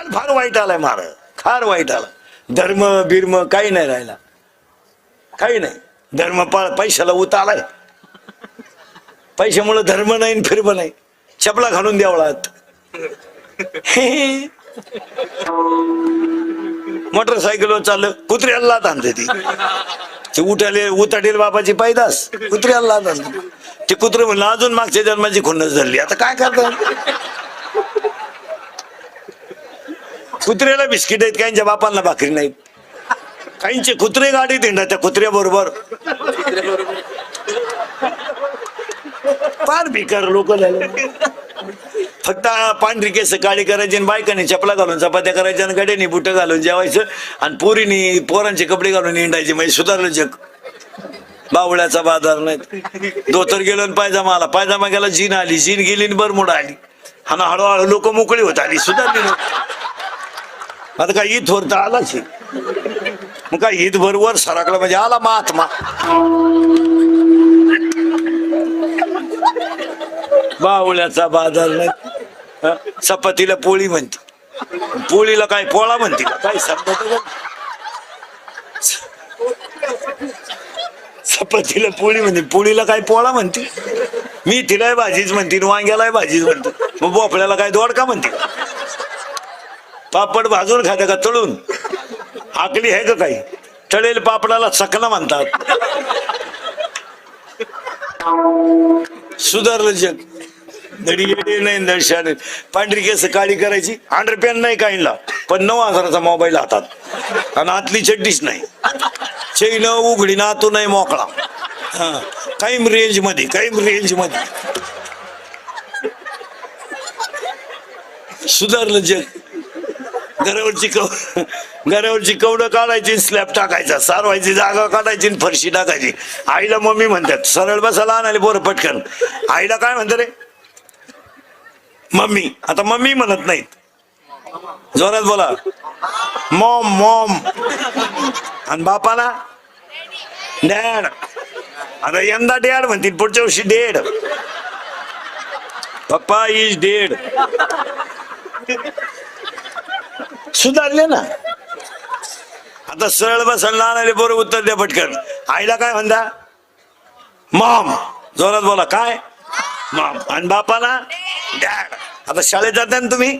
काल फार वाईट आलाय मार. फार वाईट आला. धर्म बिर्म काही नाही राहिला. काही नाही. धर्म पाळ पैशाला उत आलाय. पैशामुळे धर्म नाही आणि फिरम नाही. चपला घालून द्यावळात मोटरसायकलवर चाललं कुत्र्याला लात आणते ती. ते उठाले उताटेल बाबाची पायदास कुत्र्याला लात आणते. ते कुत्र म्हणलं अजून मागच्या जन्माची खुन्नस धरली. आता काय करतात कुत्र्याला बिस्किट आहेत काहींच्या बापांना भाकरी नाहीत. काहींचे कुत्रे गाडीत येणार त्या कुत्र्या बरोबर फार भिकार लोक झाले. फक्त पांढरी केस काळी करायची आणि बायकांनी चपला घालून चपात्या करायच्या आणि गड्यानी बुट घालून जेवायचं आणि पोरीनी पोरांचे कपडे घालून हिंडायचे म्हणजे सुधारलं जग. बावळ्याचा बाजार नाही धोतर गेलो आणि पायजामा आला. पायजामा गेला जीन आली. जीन गेली आणि बरमुडा आली. आणि हळूहळू लोक मोकळी होत आली. सुधारली नव्हती आता काय ईद भर तर आलाच आहे. मग काय ईद बरोबर सरकला म्हणजे आला महात्मा. बावळ्याचा बाजार नाही. चपातीला पोळी म्हणते. पोळीला काय पोळा म्हणते काय चपातीला पोळी म्हणते. पोळीला काय पोळा म्हणते? मी तिलाय भाजीच म्हणते वांग्यालाय भाजीच म्हणते. मग बोपळ्याला काय दोडका म्हणते? पापड भाजून खाते का तळून? आकली आहे का काही? तळेल पापडाला चकना म्हणतात. सुधारलं जग. दडी नाही दर्शन पांढरी केस काळी करायची अंडरपॅन नाही काढला पण नऊ हजाराचा मोबाईल हातात. आणि आतली चड्डीच नाही. चैन उघडी ना तो नाही मोकळा. हा. काही रेंजमध्ये काही रेंजमध्ये. सुधारलं जग. घरावरची कव घरावरची कवडं काढायची स्लॅब टाकायचा सारवायची जागा काढायची फरशी टाकायची. आईला मम्मी म्हणतात सरळ बसायला आणायला बोरं पटकन. आईला काय म्हणतात रे? मम्मी आता मम्मी म्हणत नाहीत. जोरात बोला. Mom mom. आणि बापाला? डॅड. आता यंदा डॅड म्हणतील पुढच्या वर्षी डेड. पप्पा इज डेड सुधारले ना. आता सरळ बसायला आले बरोबर उत्तर द्या पटकन. आईला काय म्हणता? मॉम. जोरात बोला काय? मॉम. आणि बापाला? डॅड. आता शाळेत जाता ना तुम्ही?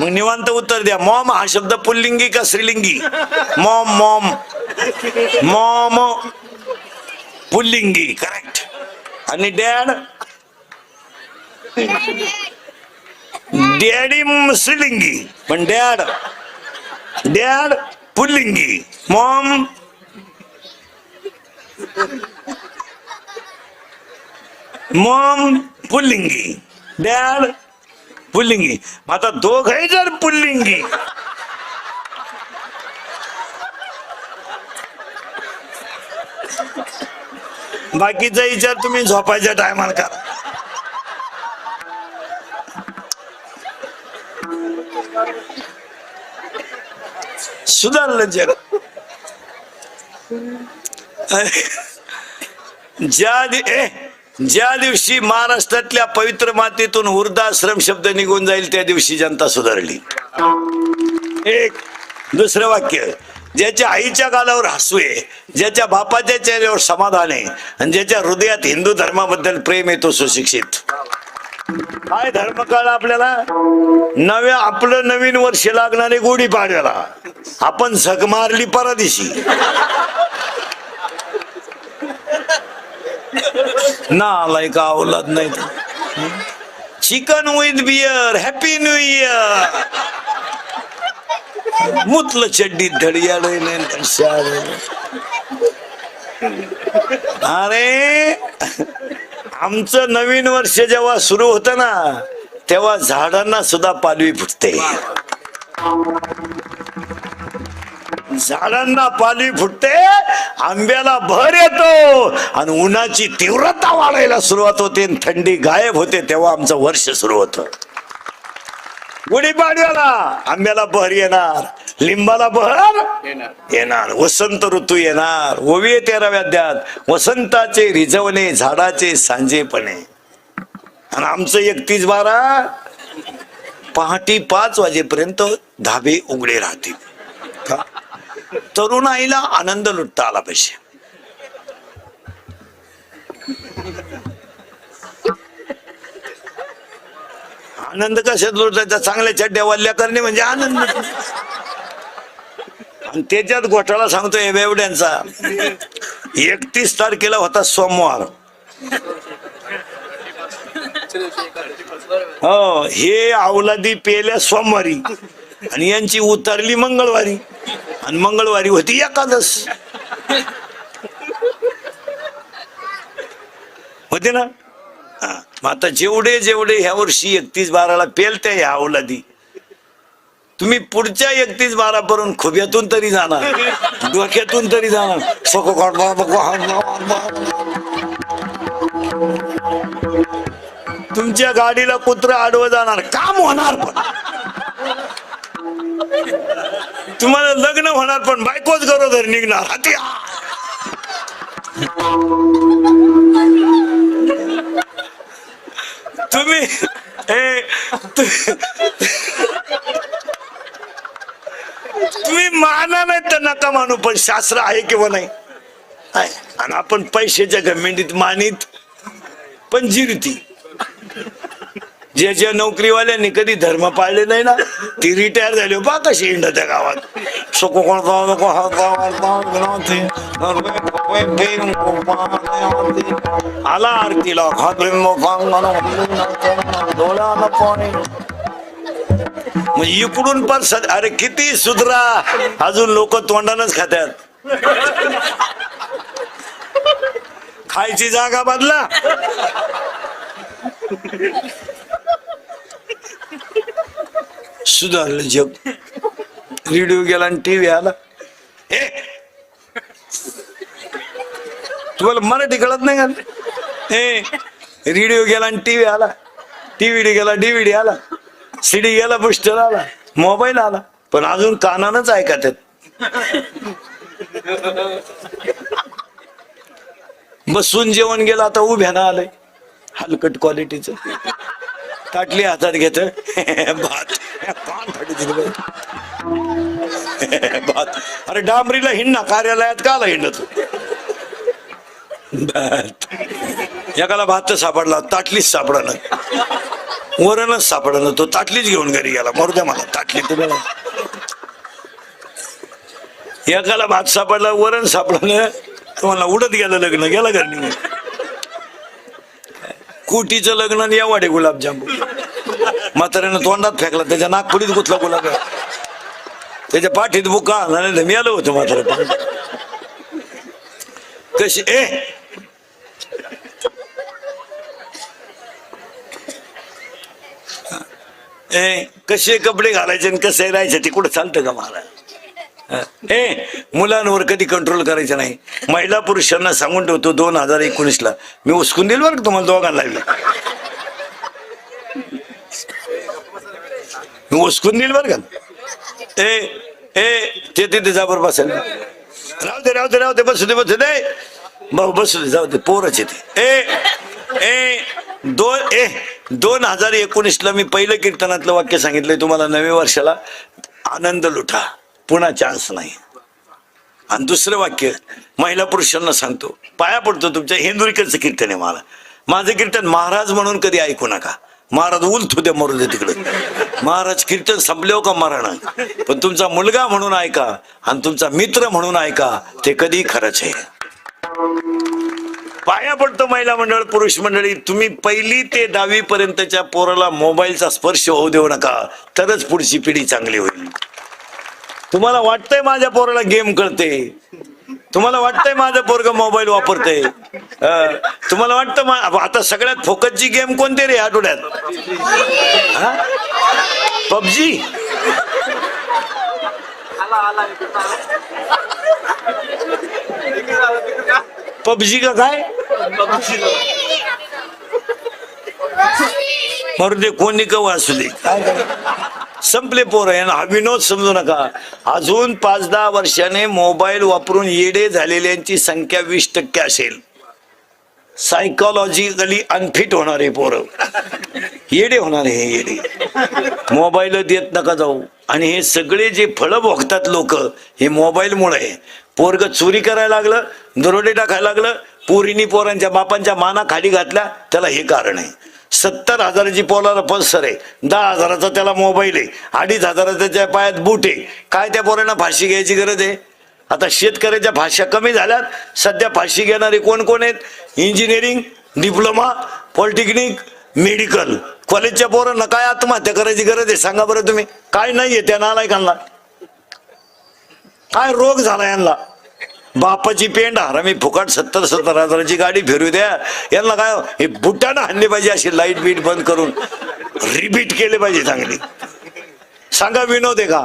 मग निवांत उत्तर द्या. मॉम हा शब्द पुल्लिंगी का स्त्रीलिंगी? Mom mom. मॉम. पुल्लिंगी. करेक्ट आणि डॅड? डॅडी स्त्रीलिंगी. पण डॅड? डॅड पुल्लिंगी मॉम मॉम पुल्लिंगी डॅड पुल्लिंगी मग आता दोघही जर पुल्लिंगी बाकीचा विचार तुम्ही झोपायच्या टायमाला करा. सुधारलं ज्या ए, ज्या दिवशी महाराष्ट्रातल्या पवित्र मातीतून वृद्धाश्रम शब्द निघून जाईल त्या दिवशी जनता सुधारली. एक दुसरं वाक्य ज्याच्या आईच्या गालावर हसू आहे ज्याच्या बापाच्या चेहऱ्यावर समाधान आहे आणि ज्याच्या हृदयात हिंदू धर्माबद्दल प्रेम येतो सुशिक्षित. काय धर्म कळला आपल्याला? नव्या आपलं नवीन वर्ष लागणारे गुढी पाडव्याला आपण झक मारली परदेशी. ना आलाय का अवलाद नाही chicken with beer happy new year. मुतलं चड्डीत धडियाळ अरे! आमचं नवीन वर्ष जेव्हा सुरू होतं ना तेव्हा झाडांना सुद्धा पालवी फुटते. झाडांना पालवी फुटते आंब्याला भर येतो आणि उन्हाची तीव्रता वाढायला सुरुवात होते आणि थंडी गायब होते तेव्हा आमचं वर्ष सुरू होतं. गुढीपाडव्याला आंब्याला बहर येणार लिंबाला बहर येणार. वसंत ऋतू येणार. ओविये तेराव्या अध्यात वसंताचे रिझवणे झाडाचे सांजेपणे. आणि आमचं एकतीस बारा पहाटे पाच वाजेपर्यंत धाबे उघडे राहतील. का? तरुणाईला आनंद लुटता आला पाहिजे. आनंद कशात लुटायचा चांगल्या चड्ड्या वल्ल्या करणे म्हणजे आनंद. त्याच्यात घोटाळा सांगतोय एवढ्यांचा एकतीस तारखेला होता सोमवार. हो हे अवलादी पेल्या सोमवारी. आणि यांची उतरली मंगळवारी. आणि मंगळवारी होती एकादश होते ना? मग आता जेवढे जेवढे ह्या वर्षी एकतीस बाराला पेलत्या ह्या अवलादी तुम्ही पुढच्या एकतीस बारा पर्यंत खुब्यातून तरी जाणार. डोक्यातून तरी जाणार. सको तुमच्या गाडीला कुत्र आडवं जाणार. काम होणार पण. तुम्हाला लग्न होणार पण. बायकोच गरोदर निघणार. हाती तुम्ही ए तु- तुम्ही माना नाही तर नका मानू पण शास्त्र आहे किंवा नाही आणि आपण पैशाच्या गमेंडीत मानित पण जिरती जे ज्या नोकरीवाल्यांनी कधी धर्म पाळले नाही ना ती रिटायर झाली बा कशी इंड त्या गावात सुको कोण नको आला आरतीला खात्री डोळ्याला मग इकडून पण अरे किती सुधरा. अजून लोक तोंडानच खात्यात. खायची जागा बदला. सुधारलं जग. रेडिओ गेला आणि टीव्ही आला. ए तुम्हाला मराठी कळत नाही का? ए रेडिओ गेला आणि टीव्ही आला. टीव्हीडी गेला डीव्हीडी आला. सीडी गेला बुस्टर आला मोबाईल आला पण अजून कानानच ऐकत बसून जेवण गेलं आता उभ्यानं आलंय. हलकट क्वालिटीच ताटली हातात घेत भात. पान भात. अरे डांबरीला हिंडना कार्यालयात का आला तू भात. एकाला भात तर सापडला ताटलीच सापडणं वरणच सापडलं तो ताटलीच घेऊन घरी गेला. मरू द्या मला. ताटली तुम्हाला एकाला भात सापडला वरण सापडलं तुम्हाला उडत गेलं लग्न. गेला घरी निघून. कुटीचं लग्न आणि या वाडे गुलाबजामू म्हाताऱ्यानं तोंडात फेकला. त्याच्या नागपुडीत गुतला गुलाब. त्याच्या पाठीत बुका मी आलो होतो म्हातारा. कशी? ए ए कसे कपडे घालायचे आणि कसे राहायचे ते कुठं चालतं का मला ए मुलांवर कधी कंट्रोल करायचं नाही. महिला पुरुषांना सांगून ठेवतो दोन हजार एकोणीसला. मी उचकून देईल बरं का तुम्हाला दोघांना मी उचकून देईल बरं का? ए ए ते तिथे जा बरं बसेल राहू दे राहू दे राहू दे बसू दे बसू दे. भाऊ बसू दे जाऊ दे पोरच येते. ए ए दोन ए दोन हजार एकोणीसला मी पहिलं कीर्तनातलं वाक्य सांगितलंय तुम्हाला नवे वर्षाला. आनंद लुटा पुन्हा चान्स नाही. आणि दुसरं वाक्य महिला पुरुषांना सांगतो पाया पडतो तुमच्या हिंदुरीकडचं कीर्तन आहे मला. माझं कीर्तन महाराज म्हणून कधी ऐकू नका. महाराज उलत होते मरू दे तिकडे. महाराज कीर्तन संपल्यावर का मरण? पण तुमचा मुलगा म्हणून ऐका आणि तुमचा मित्र म्हणून ऐका ते कधी खरंच आहे. पाया पडतो महिला मंडळ पुरुष मंडळी. तुम्ही पहिली ते दहावी पर्यंतच्या पोराला मोबाईलचा स्पर्श होऊ देऊ नका. तरच पुढची पिढी चांगली होईल. तुम्हाला वाटतंय माझ्या पोराला गेम कळते? तुम्हाला वाटतंय माझं पोरग मोबाईल वापरते तुम्हाला वाटतं आता सगळ्यात फोकसची गेम कोणती रे आठवड्यात? पबजी? पबजी का काय? मरू दे कोणी का वाचू दे. संपले पोर आहे हा विनोद समजू नका. अजून पाच दहा वर्षाने मोबाईल वापरून येडे झालेल्यांची संख्या वीस टक्के असेल. सायकोलॉजिकली अनफिट होणारे पोरं. येडे होणारे हे येडे. मोबाईल देत नका जाऊ. आणि हे सगळे जे फळं भोगतात लोक हे मोबाईलमुळे. पोरग चोरी करायला लागलं दरोडे टाकायला लागलं पोरीनी पोरांच्या बापांच्या माना खाली घातल्या त्याला हे कारण आहे. सत्तर हजाराची पोलाला पल्सर आहे. दहा हजाराचा त्याला मोबाईल आहे. अडीच हजाराचा त्याच्या पायात बूट आहे. काय त्या पोरांना फाशी घ्यायची गरज आहे? आता शेतकऱ्याच्या भाषा कमी झाल्यात. सध्या फाशी घेणारे कोण कोण आहेत? इंजिनिअरिंग डिप्लोमा पॉलिटेक्निक मेडिकल कॉलेजच्या पोरांना काय आत्महत्या करायची गरज आहे? सांगा बरं तुम्ही. काय नाहीये त्या नालायकांना. काय रोग झाला यांना? बापाची पेंड हरामी फुकट सत्तर सत्तर हजाराची गाडी फिरू द्या. यांना काय हे बुटानं हाणले पाहिजे अशी लाइट बीट बंद करून. रिपीट केले पाहिजे चांगली. सांगा विनोद आहे का?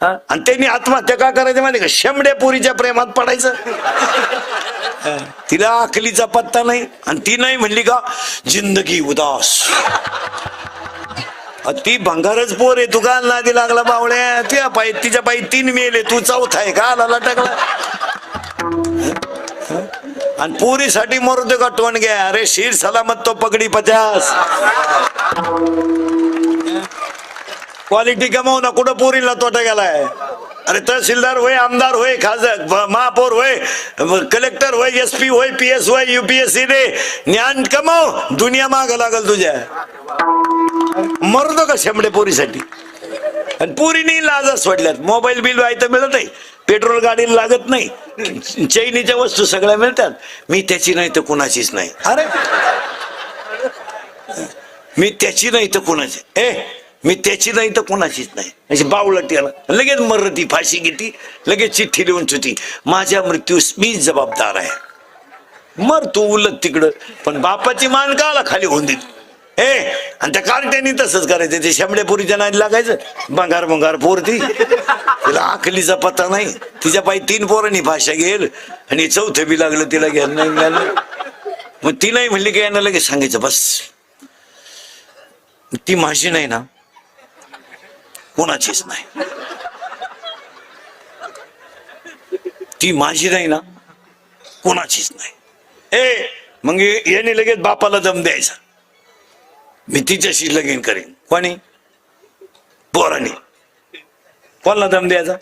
हा? आणि त्यांनी आत्महत्या का करायचं माहिती का? शेमड्या पुरीच्या प्रेमात पडायचं. तिला अकलीचा पत्ता नाही आणि ती नाही म्हणली का जिंदगी उदास. ती भंगारच पोर आहे. तू का नादी लागला बावळ्या. त्या पायी तिच्या पायी तीन मेले. तू चौथा आहे का? आला टाकला आणि पुरीसाठी मरतो का टोन घ्या. अरे शीर सलामत तो पगडी पचास. क्वालिटी कमावू ना. कुठं पोरीला तोटा गेलाय? अरे तहसीलदार होय आमदार होय खासदार महापौर होय कलेक्टर होय एस पी होय पी एस होय युपीएससी दे ज्ञान कमाव. दुनिया माग लागल तुझ्या. मरतो का शेंबडे पोरीसाठी? आणि पुरीने लाजा सोडल्यात मोबाईल बिल तर मिळत नाही. पेट्रोल गाडीला लागत नाही. चैनीच्या वस्तू सगळ्या मिळतात. मी त्याची नाही तर कुणाचीच नाही. अरे! मी त्याची नाही तर कुणाची. ए मी त्याची नाही तर कुणाचीच नाही. अशी बावलट याला. लगेच मरती फाशी घेती. लगेच चिठ्ठी लिहून होती माझ्या मृत्यूस मी जबाबदार आहे. मर तू उलट तिकडं. पण बापाची मान काला खाली होऊन देत. ए आणि त्या कार्ट्यानी तसंच करायचं ते शेमड्यापुरीच्या नाही लागायचं. बंगार बंगार पोर ती तिला आखलीचा पत्ता नाही. तिच्या पायी तीन पोरांनी भाषा घेईल आणि चौथं बी लागलं तिला घ्यायला नाही मिळालं मग ती नाही म्हणली की यांना लगेच सांगायचं बस. ती माझी नाही ना कोणाचीच नाही. ती माझी नाही ना कोणाचीच नाही. ए मग याने लगेच बापाला दम द्यायचा. मी तिच्याशी लगीन करेन. कोणी? पोराने. कोणाला दम द्यायचा?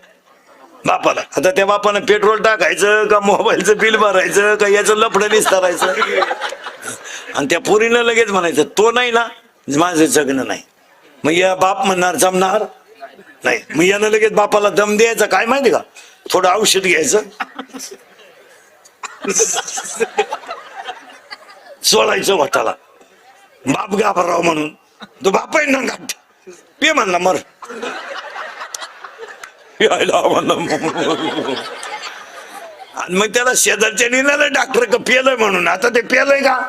बापाला. आता त्या बापानं पेट्रोल टाकायचं का मोबाईलचं बिल भरायचं का याचं लफडं निस्तारायचं? आणि त्या पोरीनं लगेच म्हणायचं तो नाही ना माझं जगणं नाही. मग या बाप म्हणणार जमणार नाही. मग यानं लगेच बापाला दम द्यायचा. काय माहिती का? थोडं औषध घ्यायचं. सोडायचं वाटाला. बाप घाबराव म्हणून. तो बाप आहे ना गाठ पे म्हणला मर. यायला म्हणलं मग. आणि मग त्याला शेजारच्या लिहिलं डॉक्टर का पेलय म्हणून. आता ते पेलय का?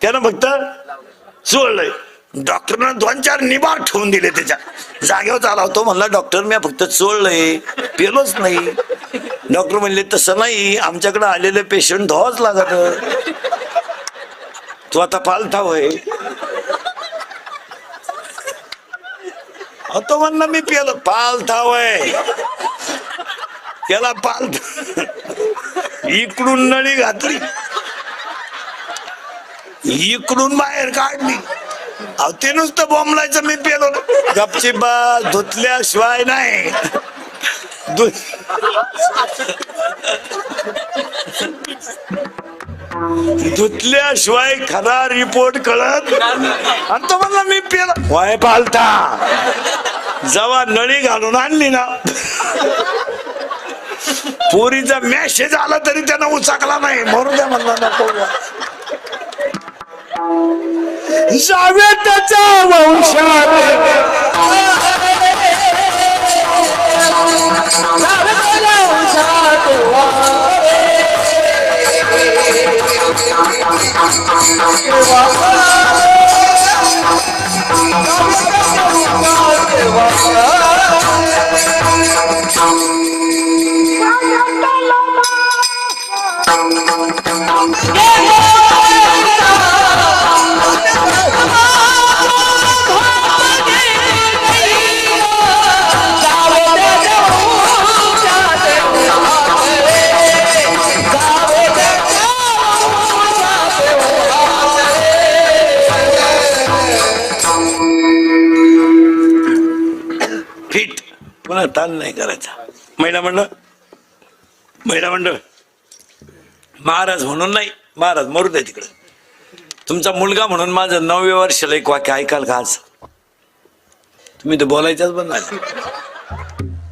त्यानं फक्त चोळलंय. डॉक्टरनं दोन चार निबार ठेवून दिले त्याच्या. जागेवर आला होतो म्हणला डॉक्टर मी फक्त चोळलंय. पेलोच नाही. डॉक्टर म्हणले तसं नाही. आमच्याकडे आलेले पेशंट धुवाच लागत. तू आता पालथा होय. अहो, तो म्हणला मी पेलो. पालथा होय. त्याला पाल इकडून नळी घातली. इकडून बाहेर काढली. अहो ते नुसतं बोंबलायचं मी पेलो. ना. गपची बा धुतल्याशिवाय नाही. धु- धुतल्याशिवाय खरा रिपोर्ट कळत आणि तो म्हणला मी पेला वाय पालता. जवा नळी घालून आणली ना. पोरीचा मॅसेज आला तरी त्यानं उचाकला नाही. म्हणून द्या म्हणला नको जावे त्याच्या वंशात. ताण नाही करायचा. महिला मंडळ महिला मंडळ महाराज म्हणून नाही महाराज मरू द्या तिकडं. तुमचा मुलगा म्हणून माझं नववे वर्षाला एक वाक्य ऐकाल का आज? तुम्ही तर बोलायच्याच बंद झाले.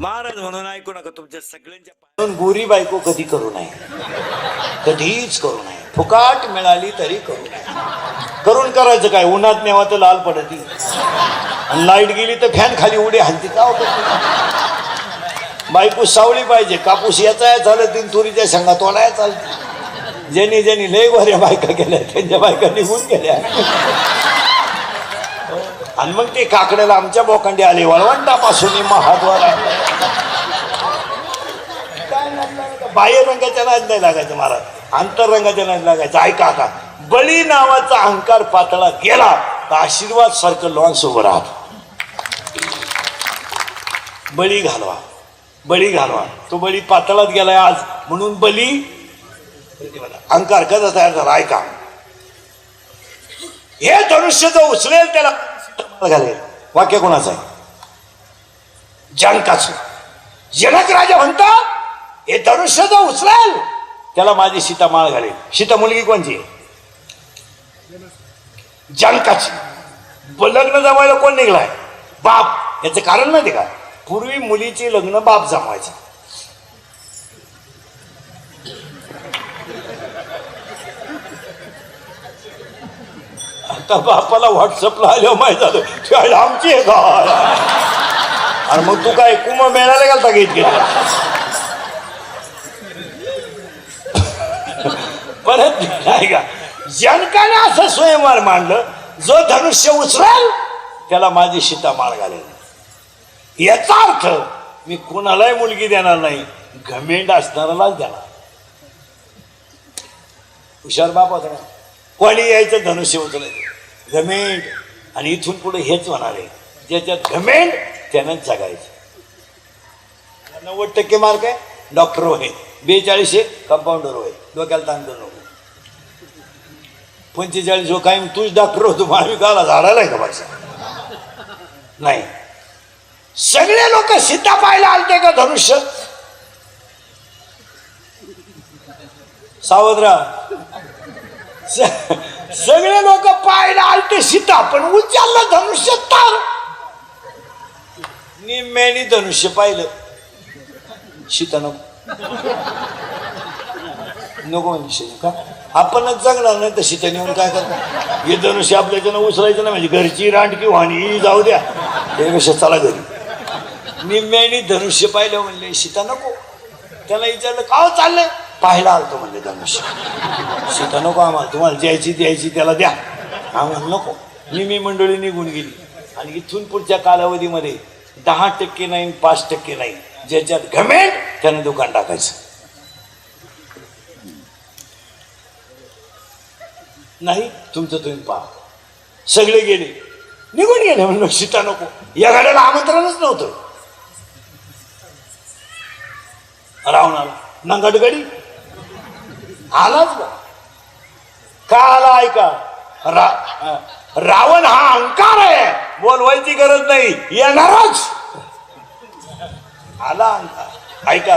महाराज म्हणून ऐकू नका तुमच्या सगळ्यांच्या म्हणून गोरी बायको कधी करू नये. कधीच करू नये. फुकाट मिळाली तरी करू नये. करून करायचं काय? उन्हात नेवा तर लाल पडती आणि लाइट गेली तर फॅन खाली उडी हलती का होतं? बायको सावळी पाहिजे. कापूस याचा चालत तीन तुरीच्या संघात तोडाय चालते ज्यांनी ज्यांनी लय बऱ्या बायका केल्या त्यांच्या बायका निघून गेल्या. आणि मग ते काकड्याला आमच्या बोखंडी आले वळवंटापासून महाद्वारा बाह्य रंगाच्या नाद नाही लागायचं महाराज आंतररंगाच्या नाद लागायचं. ऐका का बळी नावाचा अहंकार पातळा गेला तर आशीर्वाद सारखं लॉन्स उभं राहत. बळी घालवा. बळी घालवा. तो बळी पातळात गेलाय आज. म्हणून बळी अहंकार कसा तयार झाला? ऐका. हे धनुष्य जो उचलेल त्याला घालेल. वाक्य कोणाचं आहे? जनकाच जनक राजा म्हणतात हे धनुष्य जो उचलेल. त्याला माझी सीता माळ घालेल. सीता मुलगी कोणची जनकाची लग्न जमायला कोण निघलाय? बाप. याचं कारण माहिती का? पूर्वी मुलीचे लग्न बाप जमायचं आता बापाला व्हॉट्सअपला आल्यावर माहीत झालं काय आमची आहे का? अरे मग तू काय कुंभ मेळायला गेलता घेत गेला परत नाही का? जनकाने असं स्वयंवर मांडलं जो धनुष्य उचलाल त्याला माझी सीता माळ घालेल. याचा अर्थ मी कोणालाही मुलगी देणार नाही घमेंड असणाऱ्यालाच देणार. हुशार बाप होता कोणी यायचं धनुष्य उचलायचं? घमेंड. आणि इथून पुढे हेच होणार आहे. ज्याच्यात घमेंड त्यानंच जगायचं. नव्वद टक्के मार्क आहे. डॉक्टर होय बेचाळीसशे कंपाऊंडर होय डोक्याला ताण करू नको. पंचेचाळीस हो काय तूच डॉक्टर होतो. मग आम्ही गाला झाडायला आहे का भाषा नाही. सगळे लोक सीता पाहायला आलते का धनुष्य? सावधरा. सगळे लोक पायला आलते सीता पण उचललं धनुष्य तार. निम्म्याने धनुष्य पाहिलं. सीता नको. नको म्हणजे का? आपणच जगणार नाही तर सीता नेऊन काय करणार? हे धनुष्य आपल्याच्यानं उचलायचं ना म्हणजे घरची रांडकी वाणी जाऊ द्या. हे कशा चला घरी. निम्म्याने धनुष्य पाहिलं म्हणले सीता नको. त्याला विचारलं का हो चाललंय? पाहायला आलतो म्हणले धनुष्य सीता नको आम्हाला तुम्हाला द्यायची द्यायची त्याला द्या. आम्हाला नको. निमी मंडळी निघून गेली. आणि इथून पुढच्या कालावधीमध्ये दहा टक्के नाही पाच टक्के नाही. ज्याच्यात घमेंट त्याने दुकान टाकायचं. नाही तुमचं तुम्ही पहा. सगळे गेले. निघून गेले म्हणलं सीता नको. या गाड्याला आमंत्रणच नव्हतं. रावणाला. नंगाट गडी आलाच बा का आला ऐका? रा रावण हा अंकार आहे. बोलवायची गरज नाही. येणारच. आला अंकार. ऐका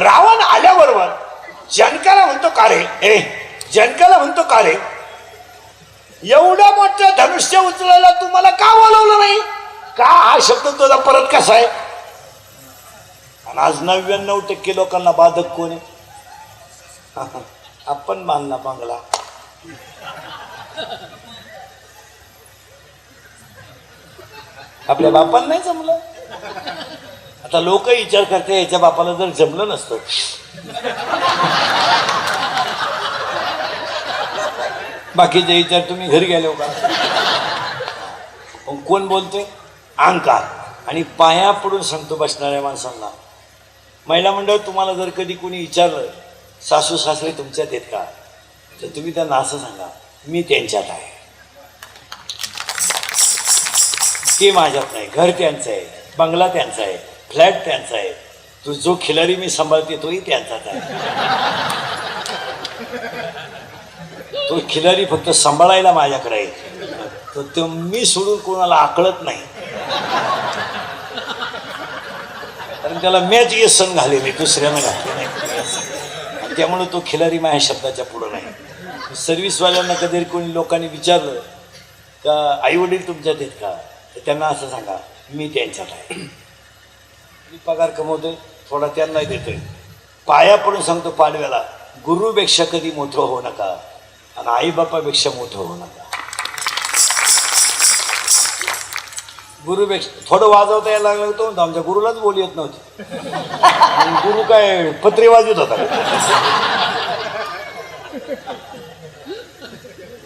रावण आल्याबरोबर जनकाला म्हणतो का रे? ए जनकाला म्हणतो का रे? एवढ्या मोठं धनुष्य उचलायला तुम्हाला का बोलवलं नाही? का हा शब्द तुझा परत कसा आहे? आणि आज नव्याण्णव टक्के लोकांना बाधक कोण आहे? आपण बांधला बांगला. आपल्या बापाला नाही जमलं. आता लोक विचार करते याच्या बापाला जर जमलं नसतं. बाकीचे विचार तुम्ही घरी गेले का मग कोण बोलते अंकार. आणि पाया पडून सांगतो बसणाऱ्या माणसांना. महिला मंडळ तुम्हाला जर कधी कोणी विचारलं सासू सासरे तुमच्यात आहेत का? तर तुम्ही त्यांना असं सांगा मी त्यांच्यात आहे. ते माझ्यात नाही घर त्यांचं आहे बंगला त्यांचा आहे फ्लॅट त्यांचा आहे. तो जो खिलाडी मी सांभाळते तोही त्यांचाच आहे. तो खिलाडी फक्त सांभाळायला माझ्याकडे आहे. तर तो मी सोडून कोणाला आकळत नाही. कारण त्याला मॅच येसन घालेली दुसऱ्यानं घातली. त्यामुळं तो खिलारी माझ्या शब्दाच्या पुढं नाही. सर्व्हिसवाल्यांना कधी कोणी लोकांनी विचारलं का आई वडील तुमच्यात आहेत का? तर त्यांना असं सांगा मी त्यांच्यात आहे. मी पगार कमवतोय थोडा त्यांना देतोय. पाया पडून सांगतो पाडव्याला गुरुपेक्षा कधी मोठं होऊ नका आणि आईबापापेक्षा मोठं होऊ नका. गुरुपेक्षा थोडं वाजवता यायला लागलं होतं म्हणतो आमच्या गुरुलाच बोली येत नव्हती. आणि गुरु काय पत्रे वाजवत होता.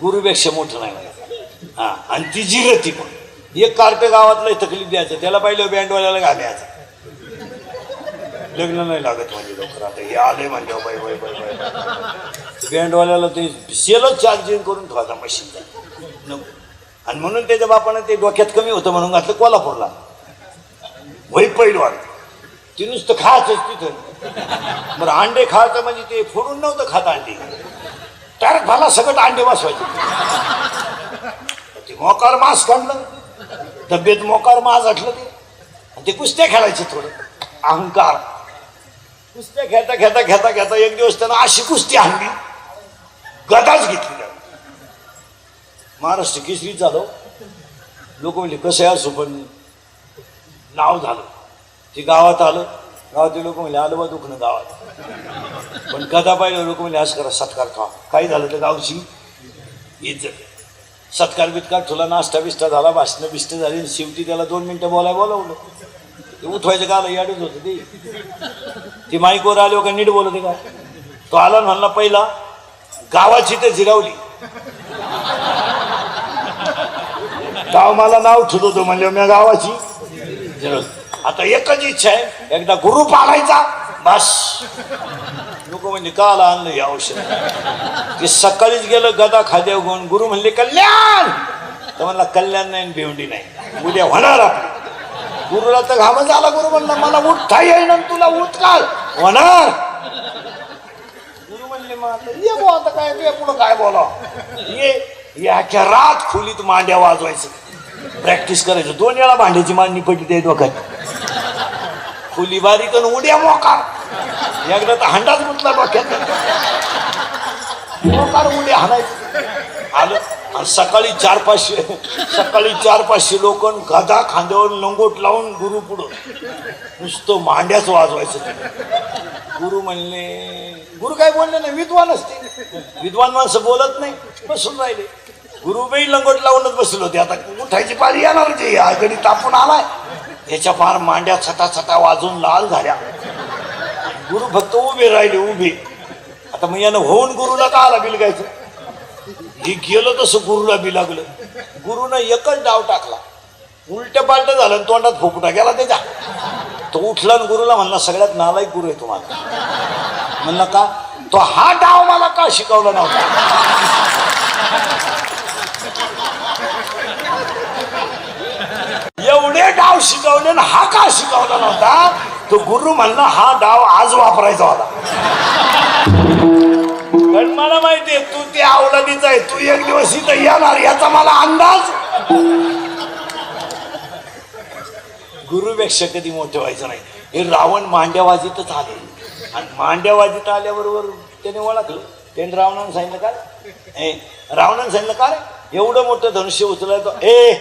गुरुपेक्षा मोठं नाही म्हणायचं. हा आणि ती जिरती पण. एक कार्ट गावातलं तकलीफ द्यायचं त्याला पाहिलं बँडवाल्याला घालायचं लग्न नाही लागत म्हणजे लवकर आता हे आले म्हणजे बाई बाई बाई बाई. बँडवाल्याला ते सेलच चार्जिंग करून ठेवायचा मशीनचा आणि म्हणून त्याच्या बापानं ते डोक्यात कमी होतं म्हणून घातलं कोल्हापूरला. वही पैलवान. ते नुसतं खायचंच तिथं. बरं अंडे खायचं म्हणजे ते फोडून नव्हतं खात अंडी. डायरेक्ट भाला सगळं अंडे बसवायचे. ते मोकार मांस काढलं तब्येत मोकार मांस आटलं ते. आणि ते कुस्त्या खेळायचे थोडं. अहंकार. कुस्त्या खेळता खेळता खेळता खेळता एक दिवस त्यानं अशी कुस्ती आणली. गदाच घेतली. महाराष्ट्र केसरी झालो. लोक म्हणले कसं आहे असो? पण नाव झालं. ते गावात आलं. गावातले लोक म्हणले आलं बा दुखणं गावात. पण कथा पाहिलं लोक म्हणले असं करा सत्कार खा काही झालं तर गावची इज्जत. सत्कार बित्कार तुला नाश्ता बिष्टा झाला भाषणं बिष्ट झाली आणि शेवटी त्याला दोन मिनटं बोलाय बोलावलं. ते उठवायचं का आलं याडूच होतं ते. ती माईकवर आले का नीट बोलते का तो आला म्हणला पहिला गावाची तर जिरावली. गाव मला नाव ठेवत होतो म्हणजे मी गावाची. आता एकच इच्छा आहे एकदा गुरु पाडायचा बस. लोक म्हणजे का आला आणलं हे औषध? ते सकाळीच गेलं गदा खाद्या घेऊन गुरु म्हणले कल्याण! तर म्हणला कल्याण नाही आणि भेवंडी नाही. उद्या होणार आपली. गुरुला तर घामच आला गुरु म्हणला मला उठता येईन तुला उठ काल होणार. गुरु म्हणले मग ये बुवा आता काय पुढं काय बोला ये. याच्या रात खोलीत मांड्या वाजवायचं. प्रॅक्टिस करायचं. दोन वेळा भांड्याची मांडणी पडली त्या डोक्यात. खोली बारीक आणि उड्या मोकार. एकदा तर हंडाच म्हटला डोक्यात. मोकार उड्या हाणायचं. आलं. आणि सकाळी चार पाचशे सकाळी चार पाचशे लोक गदा खांद्यावर लंगोट लावून गुरु पुढं. नुसतं मांड्याच वाजवायचं. गुरु म्हणले गुरु काय बोलले नाही? विद्वान असते. विद्वान माणसं बोलत नाही. बसून राहिले. गुरुबाई लंगोट लावूनच बसलो होते. आता उठायची पारी येणार जे. हा गडी तापून आलाय. याच्या फार मांड्या छटा छटा वाजून लाल झाल्या. गुरु फक्त उभे राहिले उभे. आता मग यानं होऊन गुरुला का आला बिलगायचं हे गेलं तसं गुरुला बी लागलं. गुरुनं एकच डाव टाकला. उलट पालट झालं आणि तोंडात फोकुटा गेला त्याच्या. तो उठला आणि गुरुला म्हणला सगळ्यात नालायक गुरु आहे तुम्हाला म्हणलं का? तो हा डाव मला का शिकवला नव्हता? एवढे डाव शिकवले ना हा का शिकवला नव्हता? तो गुरु म्हणला हा डाव आज वापरायचा होता. पण मला माहितीये तू ते अवलादीचा आहे तू एक दिवस इथं येणार याचा मला अंदाज. गुरुपेक्षा कधी मोठं व्हायचं नाही. हे रावण मांड्यावाजीतच आले. आणि मांड्यावाजीत आल्याबरोबर त्याने ओळखलं. त्याने रावणानं सांगितलं काय रावणानं सांगितलं का एवढं मोठं धनुष्य उचलायचं ए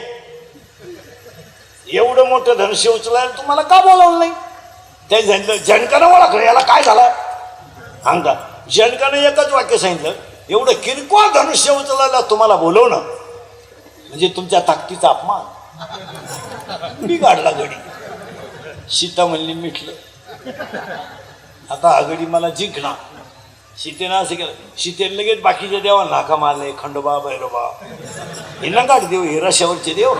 एवढं मोठं धनुष्य उचलायला तुम्हाला का बोलावलं नाही? त्या सांगितलं जनकानं ओळखलं याला काय झालं? अंगा जनकानं एकच वाक्य सांगितलं एवढं किरकोळ धनुष्य उचलायला तुम्हाला बोलवणं म्हणजे तुमच्या ताकदीचा अपमान. बिघाडला गडी. सीता म्हणली मिटलं. आता हा मला जिंकणार. सीतेनं असं केलं. सीतेने लगेच बाकीच्या देवाला नाका मारले खंडोबा भैरोबा. हे नकाच देव हे रशावरचे देव.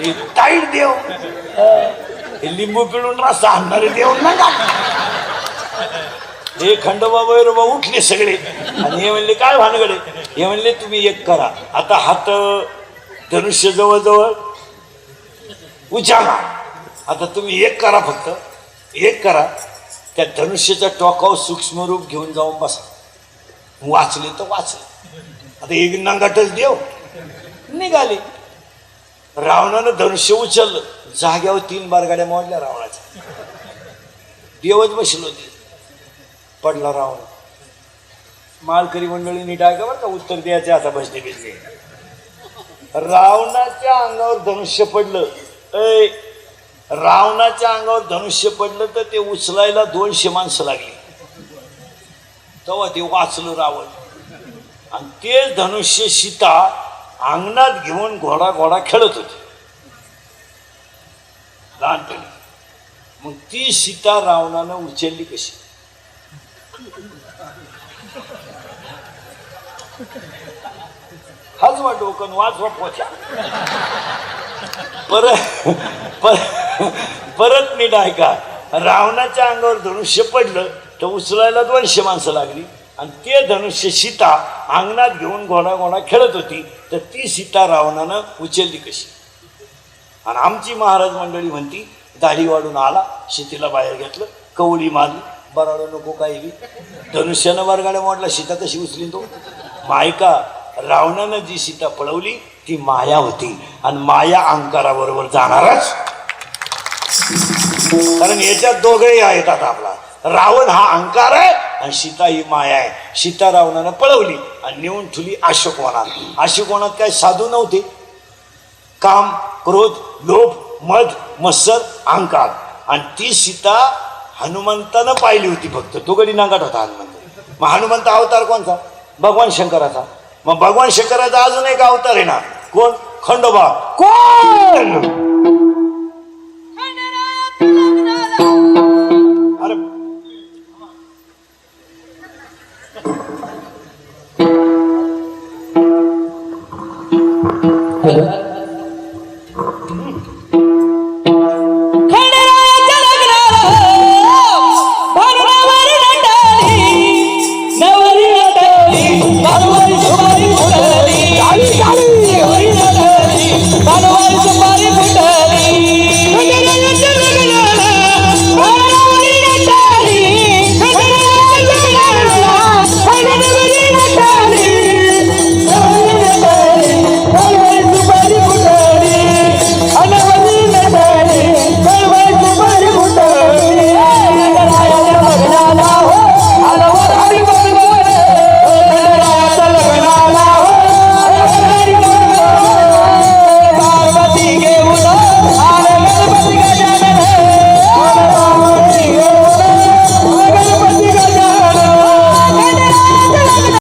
हे ताईट देव. हे लिंबू पिळून रस्ता आणणारे देव नका हे खंडोबा भैरोबा उठले सगळे. आणि हे म्हणले काय भानगडे? हे म्हणले तुम्ही एक करा. आता हात धनुष्य जवळजवळ उचाला. आता तुम्ही एक करा फक्त. एक करा. त्या धनुष्याच्या टोकावर सूक्ष्म रूप घेऊन जाऊन बसा. वाचले तर वाचले. आता एक नंगाटच देव. निघाली. निघाले रावणानं धनुष्य उचललं. जाग्यावर तीन बार गाड्या मोडल्या रावणाच्या. देवच बसलो होते पडला रावण. मालकरी मंडळींनी का बरं का उत्तर द्यायचे आता बसले बिसले रावणाच्या अंगावर धनुष्य पडलं. ऐ रावणाच्या अंगावर धनुष्य पडलं तर ते उचलायला दोनशे माणसं लागली. तेव्हा ते वाचलं रावण. आणि ते धनुष्य सीता अंगणात घेऊन घोडा घोडा खेळत होते. लहानपणी. मग ती सीता रावणानं उचलली कशी? हाजवा डोकन वाच पोचा परत पर- परत नीट ऐका. रावणाच्या अंगावर धनुष्य पडलं तर उचलायला दोनशे माणसं लागली. आणि ते धनुष्य सीता अंगणात घेऊन घोडा घोडा खेळत होती तर ती सीता रावणानं उचलली कशी. आणि आमची महाराज मंडळी म्हणती दाढी वाढून आला शेतीला बाहेर घेतलं कवळी मारली बराडो नको काही बी. धनुष्यानं वरगाड्या मोडला सीता कशी उचली तो? मायका रावणानं जी सीता पळवली ती माया होती. आणि माया अंकाराबरोबर जाणारच कारण याच्यात दोघेही आहेत आता आपला. रावण हा अंकार आहे आणि सीता ही माया आहे. सीता रावणानं पळवली आणि नेऊन ठुली अशोकवनात अशोकवनात काय साधू नव्हते. काम क्रोध लोभ मध मत्सर अहंकार. आणि ती सीता हनुमंतानं पाहिली होती फक्त. तो गडी नागाट होता हनुमंत. मग हनुमंत अवतार कोणचा? भगवान शंकराचा. मग भगवान शंकराचा अजून एक अवतार आहे ना? कोण? खंडोबा. कोण? Akhir